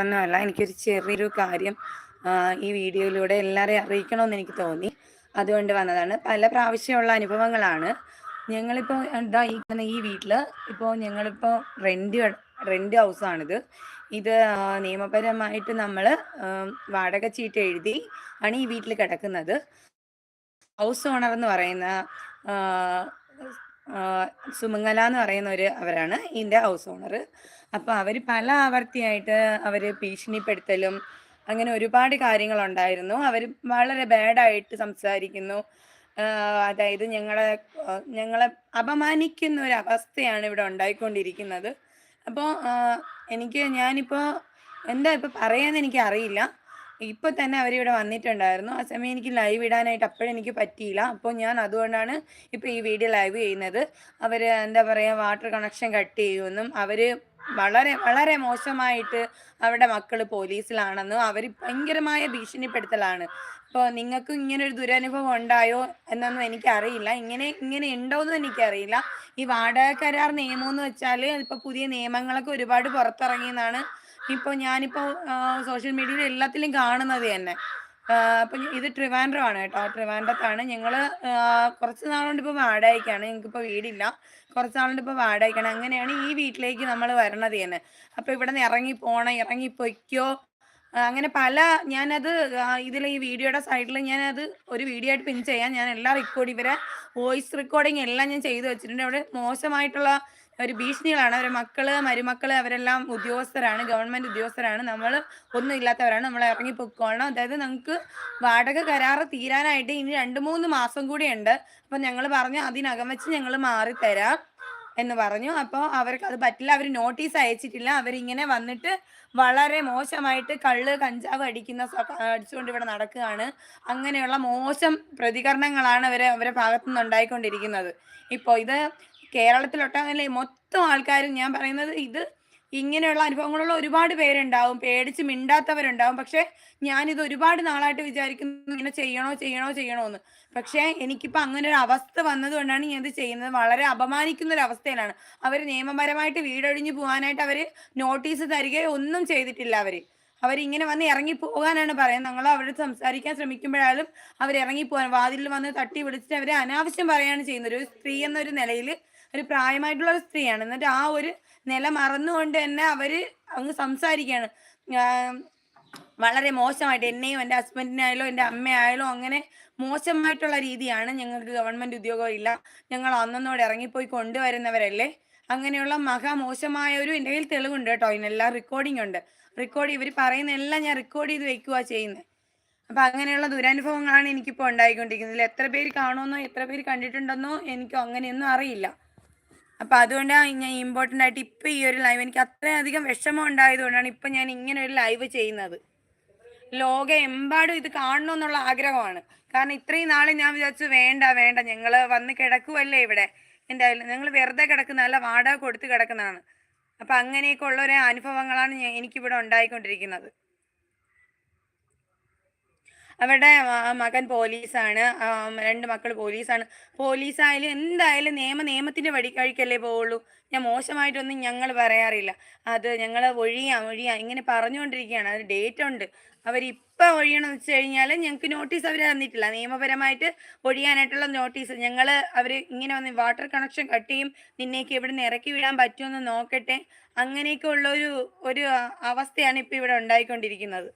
ഒന്നുമല്ല എനിക്കൊരു ചെറിയൊരു കാര്യം ഈ വീഡിയോയിലൂടെ എല്ലാവരെയും അറിയിക്കണമെന്ന് എനിക്ക് തോന്നി. അതുകൊണ്ട് വന്നതാണ്. പല പ്രാവശ്യമുള്ള അനുഭവങ്ങളാണ്. ഞങ്ങളിപ്പോൾ എന്താ ഈ ഈ വീട്ടിൽ ഇപ്പോൾ ഞങ്ങളിപ്പോൾ റെന്റ് റെന്റ് ഹൗസാണിത് ഇത് നിയമപരമായിട്ട് നമ്മൾ വാടക ചീട്ട് എഴുതി ആണ് ഈ വീട്ടിൽ കിടക്കുന്നത്. ഹൗസ് ഓണർ എന്ന് പറയുന്ന സുമംഗല എന്ന് പറയുന്ന ഒരു അവരാണ് ഇതിന്റെ ഹൗസ് ഓണർ അപ്പോൾ അവർ പല ആവർത്തിയായിട്ട് അവർ ഭീഷണിപ്പെടുത്തലും അങ്ങനെ ഒരുപാട് കാര്യങ്ങൾ ഉണ്ടായിരുന്നു അവർ വളരെ ബാഡായിട്ട് സംസാരിക്കുന്നു. അതായത് ഞങ്ങളെ ഞങ്ങളെ അപമാനിക്കുന്ന ഒരു അവസ്ഥയാണ് ഇവിടെ ഉണ്ടായിക്കൊണ്ടിരിക്കുന്നത്. അപ്പോൾ എനിക്ക് ഞാനിപ്പോൾ എന്താ ഇപ്പോൾ പറയാന്ന് എനിക്ക് അറിയില്ല ഇപ്പോൾ തന്നെ അവരിവിടെ വന്നിട്ടുണ്ടായിരുന്നു. ആ സമയം എനിക്ക് ലൈവ് ഇടാനായിട്ട് അപ്പോഴെനിക്ക് പറ്റിയില്ല. അപ്പോൾ ഞാൻ അതുകൊണ്ടാണ് ഇപ്പോൾ ഈ വീഡിയോ ലൈവ് ചെയ്യുന്നത്. അവർ എന്താ പറയുക വാട്ടർ കണക്ഷൻ കട്ട് ചെയ്യുമെന്നും അവർ വളരെ വളരെ മോശമായിട്ട് അവരുടെ മക്കൾ പോലീസിലാണെന്നും അവർ ഭയങ്കരമായ ഭീഷണിപ്പെടുത്തലാണ്. അപ്പോൾ നിങ്ങൾക്ക് ഇങ്ങനെ ഒരു ദുരനുഭവം ഉണ്ടായോ എന്നൊന്നും എനിക്കറിയില്ല. ഇങ്ങനെ ഇങ്ങനെ ഉണ്ടോയെന്നും എനിക്കറിയില്ല. ഈ വാടക കരാർ നിയമം എന്ന് വെച്ചാൽ ഇപ്പോൾ പുതിയ നിയമങ്ങളൊക്കെ ഒരുപാട് പുറത്തിറങ്ങിയെന്നാണ് ഇപ്പോൾ ഞാനിപ്പോൾ സോഷ്യൽ മീഡിയയിൽ എല്ലാത്തിലും കാണുന്നത് തന്നെ. അപ്പം ഇത് ട്രിവാൻഡ്രം ആണ് കേട്ടോ. ട്രിവാൻഡ്രത്താണ്. ഞങ്ങൾ കുറച്ച് നാളുകൊണ്ട് ഇപ്പോൾ വാടകയ്ക്കാണ്. ഞങ്ങൾക്കിപ്പോൾ വീടില്ല. കുറച്ച് നാളുകൊണ്ട് ഇപ്പോൾ വാടകയ്ക്കാണ്. അങ്ങനെയാണ് ഈ വീട്ടിലേക്ക് നമ്മൾ വരണത് തന്നെ. അപ്പോൾ ഇവിടെ നിന്ന് ഇറങ്ങി പോണ ഇറങ്ങി പൊയ്ക്കോ. അങ്ങനെ പല ഞാനത് ഇതിൽ ഈ വീഡിയോയുടെ സൈഡിൽ ഞാനത് ഒരു വീഡിയോ ആയിട്ട് പിൻ ചെയ്യാം. ഞാൻ എല്ലാ റെക്കോർഡ് ഇവരെ വോയിസ് റെക്കോർഡിങ് എല്ലാം ഞാൻ ചെയ്തു വെച്ചിട്ടുണ്ട്. അവിടെ മോശമായിട്ടുള്ള ഒരു ഭീഷണികളാണ്. അവരെ മക്കൾ മരുമക്കൾ അവരെല്ലാം ഉദ്യോഗസ്ഥരാണ്. ഗവൺമെന്റ് ഉദ്യോഗസ്ഥരാണ്. നമ്മൾ ഒന്നും ഇല്ലാത്തവരാണ് നമ്മൾ ഇറങ്ങി പൊക്കോളണം. അതായത് നമുക്ക് വാടക കരാറ് തീരാനായിട്ട് ഇനി രണ്ട് മൂന്ന് മാസം കൂടിയുണ്ട്. അപ്പം ഞങ്ങൾ പറഞ്ഞു അതിനകം വെച്ച് ഞങ്ങൾ മാറിത്തരാം എന്ന് പറഞ്ഞു. അപ്പോൾ അവർക്ക് അത് പറ്റില്ല. അവർ നോട്ടീസ് അയച്ചിട്ടില്ല. അവരിങ്ങനെ വന്നിട്ട് വളരെ മോശമായിട്ട് കള്ള് കഞ്ചാവ് അടിക്കുന്ന അടിച്ചുകൊണ്ട് ഇവിടെ നടക്കുകയാണ്. അങ്ങനെയുള്ള മോശം പ്രതികരണങ്ങളാണ് അവരെ അവരെ ഭാഗത്തു നിന്ന് ഉണ്ടായിക്കൊണ്ടിരിക്കുന്നത് ഇപ്പോൾ ഇത് കേരളത്തിലൊട്ടാകല്ലേ മൊത്തം ആൾക്കാരും ഞാൻ പറയുന്നത് ഇത് ഇങ്ങനെയുള്ള അനുഭവങ്ങളുള്ള ഒരുപാട് പേരുണ്ടാവും. പേടിച്ച് മിണ്ടാത്തവരുണ്ടാവും. പക്ഷെ ഞാനിത് ഒരുപാട് നാളായിട്ട് വിചാരിക്കുന്നു ഇങ്ങനെ ചെയ്യണോ ചെയ്യണോ ചെയ്യണോ എന്ന് പക്ഷെ എനിക്കിപ്പോൾ അങ്ങനെ ഒരു അവസ്ഥ വന്നതുകൊണ്ടാണ് ഞാൻ ഇത് ചെയ്യുന്നത്. വളരെ അപമാനിക്കുന്ന ഒരു അവസ്ഥയിലാണ് അവർ നിയമപരമായിട്ട് വീടൊഴിഞ്ഞു പോകാനായിട്ട് അവർ നോട്ടീസ് തരികയോ ഒന്നും ചെയ്തിട്ടില്ല അവർ അവരിങ്ങനെ വന്ന് ഇറങ്ങി പോകാനാണ് പറയുന്നത്. ഞങ്ങൾ അവരോട് സംസാരിക്കാൻ ശ്രമിക്കുമ്പോഴായാലും അവർ ഇറങ്ങി പോകാൻ വാതിലിൽ വന്ന് തട്ടി വിളിച്ചിട്ട് അവരെ അനാവശ്യം പറയാണ് ചെയ്യുന്നത്. ഒരു സ്ത്രീ എന്നൊരു നിലയിൽ ഒരു പ്രായമായിട്ടുള്ള ഒരു സ്ത്രീയാണ്. എന്നിട്ട് ആ ഒരു നില മറന്നുകൊണ്ട് തന്നെ അവർ അങ്ങ് സംസാരിക്കുകയാണ്. വളരെ മോശമായിട്ട് എന്നെയും എന്റെ ഹസ്ബൻഡിനായാലും എന്റെ അമ്മയായാലും അങ്ങനെ മോശമായിട്ടുള്ള രീതിയാണ് ഞങ്ങൾക്ക് ഗവൺമെന്റ് ഉദ്യോഗം ഇല്ല. ഞങ്ങൾ അന്നോട് ഇറങ്ങിപ്പോയി കൊണ്ടുവരുന്നവരല്ലേ? അങ്ങനെയുള്ള മഹാ മോശമായ ഒരു എന്റെ കയ്യിൽ തെളിവുണ്ട് കേട്ടോ. ഇതിനെല്ലാം റെക്കോർഡിംഗ് ഉണ്ട്. റെക്കോർഡ് ഇവർ പറയുന്ന എല്ലാം ഞാൻ റെക്കോർഡ് ചെയ്ത് വെക്കുക ചെയ്യുന്നത് അപ്പൊ അങ്ങനെയുള്ള ദുരനുഭവങ്ങളാണ് എനിക്കിപ്പോൾ ഉണ്ടായിക്കൊണ്ടിരിക്കുന്നത്. ഇതിൽ എത്ര പേര് കാണുമെന്നോ എത്ര പേര് കണ്ടിട്ടുണ്ടെന്നോ എനിക്കോ അങ്ങനെയൊന്നും അറിയില്ല. അപ്പൊ അതുകൊണ്ടാണ് ഞാൻ ഇമ്പോർട്ടന്റ് ആയിട്ട് ഇപ്പൊ ഈ ഒരു ലൈവ് എനിക്ക് അത്രയധികം വിഷമം ഉണ്ടായതുകൊണ്ടാണ് ഇപ്പൊ ഞാൻ ഇങ്ങനെ ഒരു ലൈവ് ചെയ്യുന്നത്. ലോകം എമ്പാടും ഇത് കാണണമെന്നുള്ള ആഗ്രഹമാണ്. കാരണം ഇത്രയും നാളെ ഞാൻ വിചാരിച്ചു വേണ്ട വേണ്ട ഞങ്ങൾ വന്ന് കിടക്കുവല്ലേ ഇവിടെ. എന്തായാലും ഞങ്ങൾ വെറുതെ കിടക്കുന്നതല്ല വാടക കൊടുത്ത് കിടക്കുന്നതാണ്. അപ്പൊ അങ്ങനെയൊക്കെ ഉള്ള ഒരു അനുഭവങ്ങളാണ് എനിക്കിവിടെ ഉണ്ടായിക്കൊണ്ടിരിക്കുന്നത്. അവരുടെ മകൻ പോലീസാണ്. രണ്ട് മക്കൾ പോലീസാണ്. പോലീസായാലും എന്തായാലും നിയമ നിയമത്തിന്റെ വഴി കഴിക്കല്ലേ പോവുള്ളൂ. ഞാൻ മോശമായിട്ടൊന്നും ഞങ്ങൾ പറയാറില്ല. അത് ഞങ്ങൾ ഒഴിയാം ഒഴിയാം ഇങ്ങനെ പറഞ്ഞുകൊണ്ടിരിക്കുകയാണ്. അത് ഡേറ്റ് ഉണ്ട് അവരിപ്പോൾ ഒഴിയണമെന്ന് വെച്ച് കഴിഞ്ഞാൽ ഞങ്ങൾക്ക് നോട്ടീസ് അവർ തന്നിട്ടില്ല. നിയമപരമായിട്ട് ഒഴിയാനായിട്ടുള്ള നോട്ടീസ്. ഞങ്ങൾ അവർ ഇങ്ങനെ വന്ന് വാട്ടർ കണക്ഷൻ കട്ട് ചെയ്യും. നിന്നേക്ക് ഇവിടെ നിന്ന് ഇറക്കി വിടാൻ പറ്റുമെന്ന് നോക്കട്ടെ. അങ്ങനെയൊക്കെ ഉള്ള ഒരു ഒരു അവസ്ഥയാണ് ഇപ്പോൾ ഇവിടെ ഉണ്ടായിക്കൊണ്ടിരിക്കുന്നത്.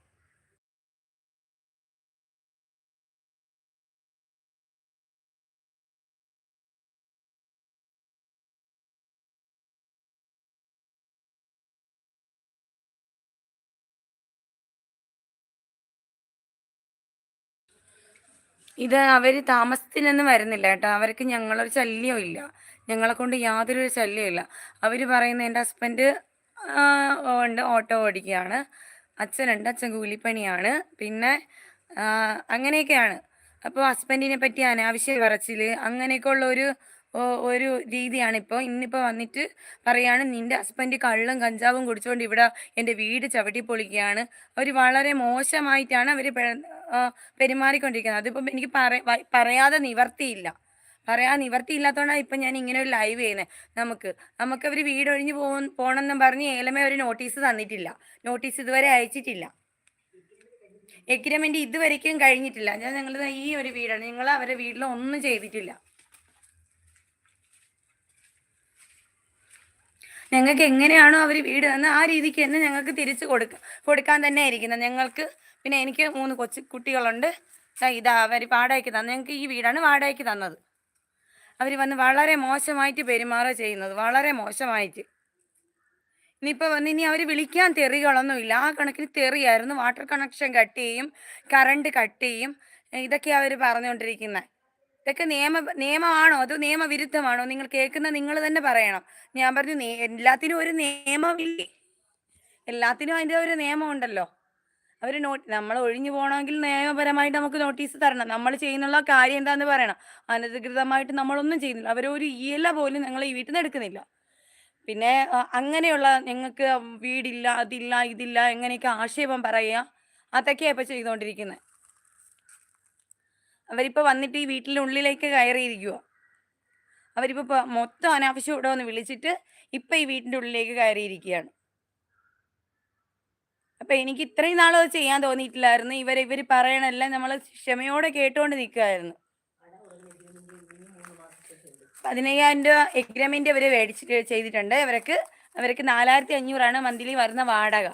ഇത് അവർ താമസത്തിനൊന്നും വരുന്നില്ല കേട്ടോ. അവർക്ക് ഞങ്ങളൊരു ശല്യവും ഇല്ല. ഞങ്ങളെ കൊണ്ട് യാതൊരു ഇല്ല. അവർ പറയുന്ന എന്റെ ഹസ്ബൻഡ് ഉണ്ട് ഓട്ടോ ഓടിക്കുകയാണ്. അച്ഛനുണ്ട് അച്ഛൻ കൂലിപ്പണിയാണ്. പിന്നെ അങ്ങനെയൊക്കെയാണ്. അപ്പോൾ ഹസ്ബൻഡിനെ പറ്റി അനാവശ്യ പറച്ചിൽ അങ്ങനെയൊക്കെ ഉള്ള ഒരു ഒരു രീതിയാണ്. ഇപ്പോൾ ഇന്നിപ്പോൾ വന്നിട്ട് പറയാണ് നിന്റെ ഹസ്ബൻഡ് കള്ളും കഞ്ചാവും കുടിച്ചുകൊണ്ട് ഇവിടെ എന്റെ വീട് ചവിട്ടി പൊളിക്കുകയാണ്. അവർ വളരെ മോശമായിട്ടാണ് അവർ പെരുമാറിക്കൊണ്ടിരിക്കുന്നത്. അതിപ്പം എനിക്ക് പറയാതെ നിവർത്തിയില്ല. പറയാൻ നിവർത്തി ഇല്ലാത്തതുകൊണ്ടാണ് ഇപ്പം ഞാൻ ഇങ്ങനെ ഒരു ലൈവ് ചെയ്യുന്നത് നമുക്ക് നമുക്ക് അവർ വീട് ഒഴിഞ്ഞ് പോ പോകണമെന്നും പറഞ്ഞ് ഏലമേ ഒരു നോട്ടീസ് തന്നിട്ടില്ല. നോട്ടീസ് ഇതുവരെ അയച്ചിട്ടില്ല. എഗ്രിമെന്റ് ഇതുവരേക്കും കഴിഞ്ഞിട്ടില്ല. ഞാൻ ഞങ്ങൾ ഈ ഒരു വീടാണ്. ഞങ്ങൾ അവരുടെ വീട്ടിൽ ഒന്നും ചെയ്തിട്ടില്ല. ഞങ്ങൾക്ക് എങ്ങനെയാണോ അവർ വീട് തന്ന് ആ രീതിക്ക് തന്നെ ഞങ്ങൾക്ക് തിരിച്ചു കൊടുക്ക കൊടുക്കാൻ തന്നെ ഇരിക്കുന്നത് ഞങ്ങൾക്ക് പിന്നെ എനിക്ക് മൂന്ന് കൊച്ചു കുട്ടികളുണ്ട്. ഇതാ അവർ വാടകയ്ക്ക് തന്നത് ഞങ്ങൾക്ക് ഈ വീടാണ് വാടകയ്ക്ക് തന്നത്. അവർ വന്ന് വളരെ മോശമായിട്ട് പെരുമാറുക ചെയ്യുന്നത്. വളരെ മോശമായിട്ട്. ഇനിയിപ്പോൾ വന്ന് ഇനി അവർ വിളിക്കാൻ തെറികളൊന്നുമില്ല ആ കണക്കിന് തെറിയായിരുന്നു. വാട്ടർ കണക്ഷൻ കട്ട് ചെയ്യും കറണ്ട് കട്ട് ചെയ്യും. ഇതൊക്കെ അവർ പറഞ്ഞുകൊണ്ടിരിക്കുന്നത് ഇതൊക്കെ നിയമ നിയമമാണോ? അതോ നിയമവിരുദ്ധമാണോ? നിങ്ങൾ കേൾക്കുന്ന നിങ്ങൾ തന്നെ പറയണം. ഞാൻ പറഞ്ഞു എല്ലാത്തിനും ഒരു നിയമമില്ലേ? എല്ലാത്തിനും അതിന്റെ ഒരു നിയമമുണ്ടല്ലോ. അവർ നോ നമ്മൾ ഒഴിഞ്ഞു പോകണമെങ്കിൽ നിയമപരമായിട്ട് നമുക്ക് നോട്ടീസ് തരണം. നമ്മൾ ചെയ്യുന്നുള്ള കാര്യം എന്താന്ന് പറയണം. അനധികൃതമായിട്ട് നമ്മളൊന്നും ചെയ്യുന്നില്ല. അവരൊരു ഇല പോലും ഞങ്ങൾ ഈ വീട്ടിൽ നിന്ന് എടുക്കുന്നില്ല. പിന്നെ അങ്ങനെയുള്ള ഞങ്ങൾക്ക് വീടില്ല അതില്ല ഇതില്ല എങ്ങനെയൊക്കെ ആക്ഷേപം പറയുക അതൊക്കെയാണ് ഇപ്പം ചെയ്തുകൊണ്ടിരിക്കുന്നത് അവരിപ്പോൾ വന്നിട്ട് ഈ വീട്ടിന്റെ ഉള്ളിലേക്ക് കയറിയിരിക്കുക അവരിപ്പോൾ മൊത്തം അനാവശ്യം ഇവിടെ വന്ന് വിളിച്ചിട്ട് ഇപ്പം ഈ വീട്ടിന്റെ ഉള്ളിലേക്ക് കയറിയിരിക്കുകയാണ്. അപ്പം എനിക്ക് ഇത്രയും നാളും അത് ചെയ്യാൻ തോന്നിയിട്ടില്ലായിരുന്നു. ഇവർ ഇവർ പറയണെല്ലാം നമ്മൾ ക്ഷമയോടെ കേട്ടുകൊണ്ട് നിൽക്കുമായിരുന്നു പതിനയ്യായിരം രൂപ എഗ്രിമെന്റ് അവർ മേടിച്ചിട്ട് ചെയ്തിട്ടുണ്ട്. അവർക്ക് അവർക്ക് നാലായിരത്തി അഞ്ഞൂറാണ് മന്ത്ലി വരുന്ന വാടക.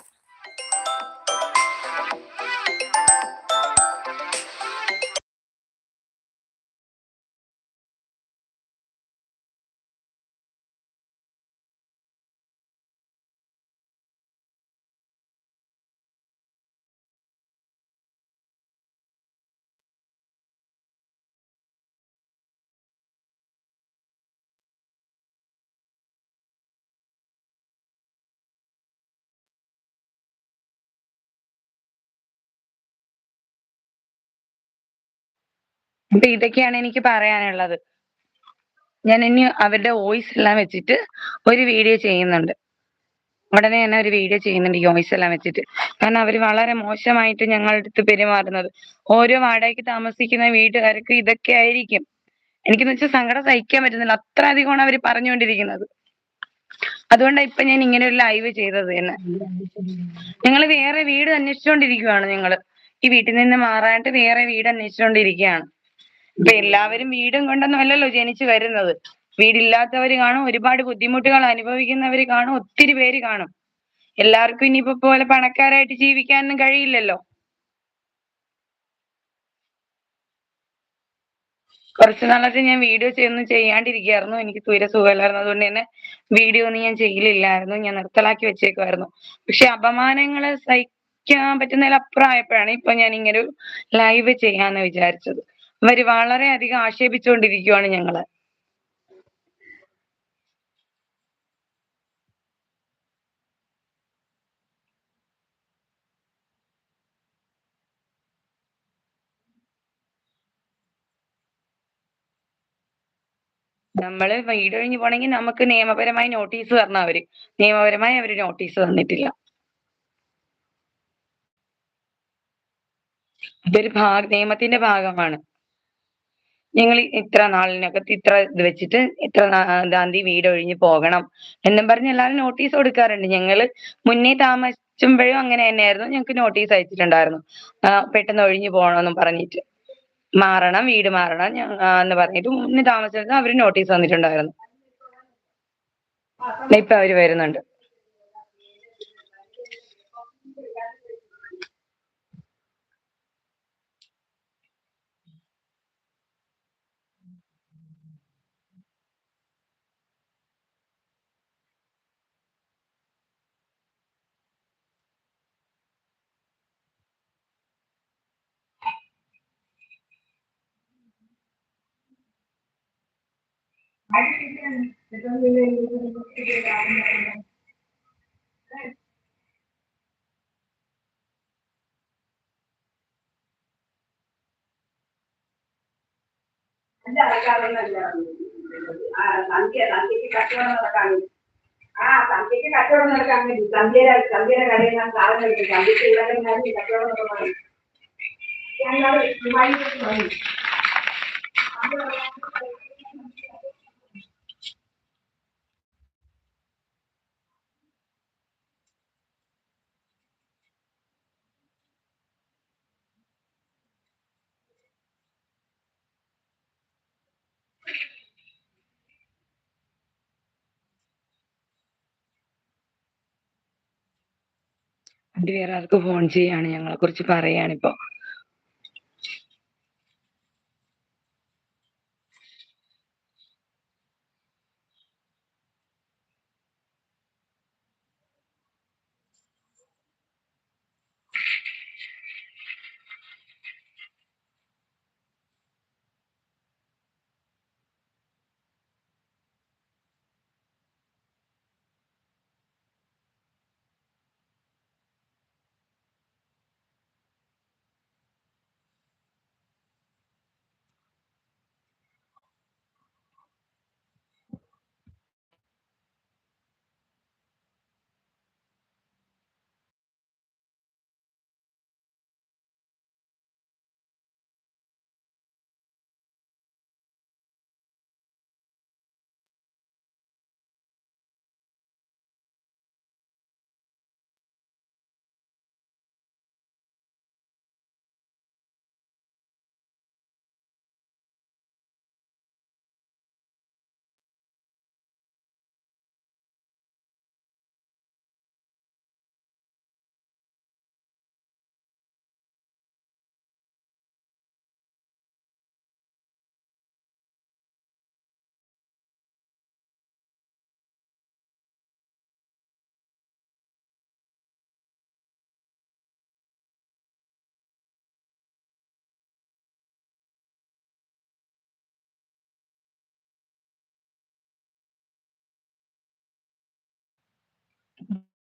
അപ്പൊ ഇതൊക്കെയാണ് എനിക്ക് പറയാനുള്ളത്. ഞാൻ ഇനി അവരുടെ വോയിസ് എല്ലാം വെച്ചിട്ട് ഒരു വീഡിയോ ചെയ്യുന്നുണ്ട്. ഉടനെ തന്നെ ഒരു വീഡിയോ ചെയ്യുന്നുണ്ട് വോയിസ് എല്ലാം വെച്ചിട്ട്. കാരണം അവർ വളരെ മോശമായിട്ട് ഞങ്ങളുടെ അടുത്ത് പെരുമാറുന്നത്. ഓരോ വാടകയ്ക്ക് താമസിക്കുന്ന വീട്ടുകാർക്ക് ഇതൊക്കെ ആയിരിക്കും. എനിക്കെന്ന് വെച്ചാൽ സങ്കടം സഹിക്കാൻ പറ്റുന്നില്ല. അത്ര അധികമാണ് അവർ പറഞ്ഞുകൊണ്ടിരിക്കുന്നത്. അതുകൊണ്ടാണ് ഇപ്പൊ ഞാൻ ഇങ്ങനെ ഒരു ലൈവ് ചെയ്തത് തന്നെ. ഞങ്ങൾ വേറെ വീട് അന്വേഷിച്ചുകൊണ്ടിരിക്കുകയാണ് ഞങ്ങൾ. ഈ വീട്ടിൽ നിന്ന് മാറാനായിട്ട് വേറെ വീട് അന്വേഷിച്ചുകൊണ്ടിരിക്കുകയാണ് ഇപ്പൊ എല്ലാവരും വീടും കൊണ്ടൊന്നും അല്ലല്ലോ ജനിച്ചു വരുന്നത്. വീടില്ലാത്തവര് കാണും ഒരുപാട് ബുദ്ധിമുട്ടുകൾ അനുഭവിക്കുന്നവര് കാണും ഒത്തിരി പേര് കാണും. എല്ലാവർക്കും ഇനിയിപ്പോ പോലെ പണക്കാരായിട്ട് ജീവിക്കാനൊന്നും കഴിയില്ലല്ലോ. കുറച്ച് നാളായിട്ട് ഞാൻ വീഡിയോ ഒന്നും ചെയ്യാണ്ടിരിക്കുകയായിരുന്നു. എനിക്ക് തീരെ സുഖമില്ലായിരുന്നു. അതുകൊണ്ട് തന്നെ വീഡിയോ ഒന്നും ഞാൻ ചെയ്യലില്ലായിരുന്നു. ഞാൻ നിർത്തലാക്കി വെച്ചേക്കുമായിരുന്നു പക്ഷെ അപമാനങ്ങൾ സഹിക്കാൻ പറ്റുന്നതിലപ്പുറം ആയപ്പോഴാണ് ഇപ്പൊ ഞാൻ ഇങ്ങനെ ഒരു ലൈവ് ചെയ്യാന്ന് വിചാരിച്ചത്. അവർ വളരെ അധികം ആക്ഷേപിച്ചുകൊണ്ടിരിക്കുവാണ് ഞങ്ങളെ. നമ്മൾ വീട് കഴിഞ്ഞ് പോണെങ്കിൽ നമുക്ക് നിയമപരമായി നോട്ടീസ് തരണം അവർ. നിയമപരമായി അവർ നോട്ടീസ് തന്നിട്ടില്ല. ഇതൊരു ഭാഗ നിയമത്തിന്റെ ഭാഗമാണ്. ഞങ്ങൾ ഇത്ര നാളിനകത്ത് ഇത്ര ഇത് വെച്ചിട്ട് ഇത്ര ഗാന്ധി വീട് ഒഴിഞ്ഞ് പോകണം എന്നും പറഞ്ഞ് എല്ലാവരും നോട്ടീസ് കൊടുക്കാറുണ്ട്. ഞങ്ങൾ മുന്നേ താമസിച്ചുമ്പോഴും അങ്ങനെ തന്നെയായിരുന്നു. ഞങ്ങൾക്ക് നോട്ടീസ് അയച്ചിട്ടുണ്ടായിരുന്നു. പെട്ടെന്ന് ഒഴിഞ്ഞു പോകണമെന്നും പറഞ്ഞിട്ട്. മാറണം വീട് മാറണം എന്ന് പറഞ്ഞിട്ട് മുന്നേ താമസിച്ചത് അവർ നോട്ടീസ് തന്നിട്ടുണ്ടായിരുന്നു. ഇപ്പൊ അവർ വരുന്നുണ്ട്. അല്ല ആൾക്കാരൊന്നല്ല ആ സന്ധ്യ സന്ധ്യക്ക് കച്ചവടം നടക്കാൻ ആ സന്ധ്യക്ക് കച്ചവടം നടക്കാൻ വേണ്ടി സന്ധ്യയുടെ സന്ധ്യയുടെ കടയിൽ ഞാൻ സാധനം എടുക്കും സന്ധ്യക്ക് ഇവരുടെ കച്ചവടം നടക്കാൻ ഞങ്ങൾ വേറെ ആർക്കോ ഫോൺ ചെയ്യാണ് ഞങ്ങളെ കുറിച്ച് പറയാണിപ്പോ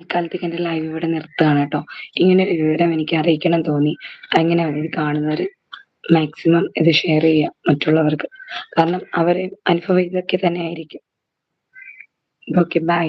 ഇക്കാലത്തേക്ക് എന്റെ ലൈവ് ഇവിടെ നിർത്തുകയാണ് കേട്ടോ. ഇങ്ങനെ ഒരു വിവരം എനിക്ക് അറിയിക്കണം തോന്നി. അങ്ങനെ ഇത് കാണുന്നവർ മാക്സിമം ഇത് ഷെയർ ചെയ്യുക മറ്റുള്ളവർക്ക്. കാരണം അവരെ അനുഭവം ഇതൊക്കെ തന്നെ ആയിരിക്കും. Okay bye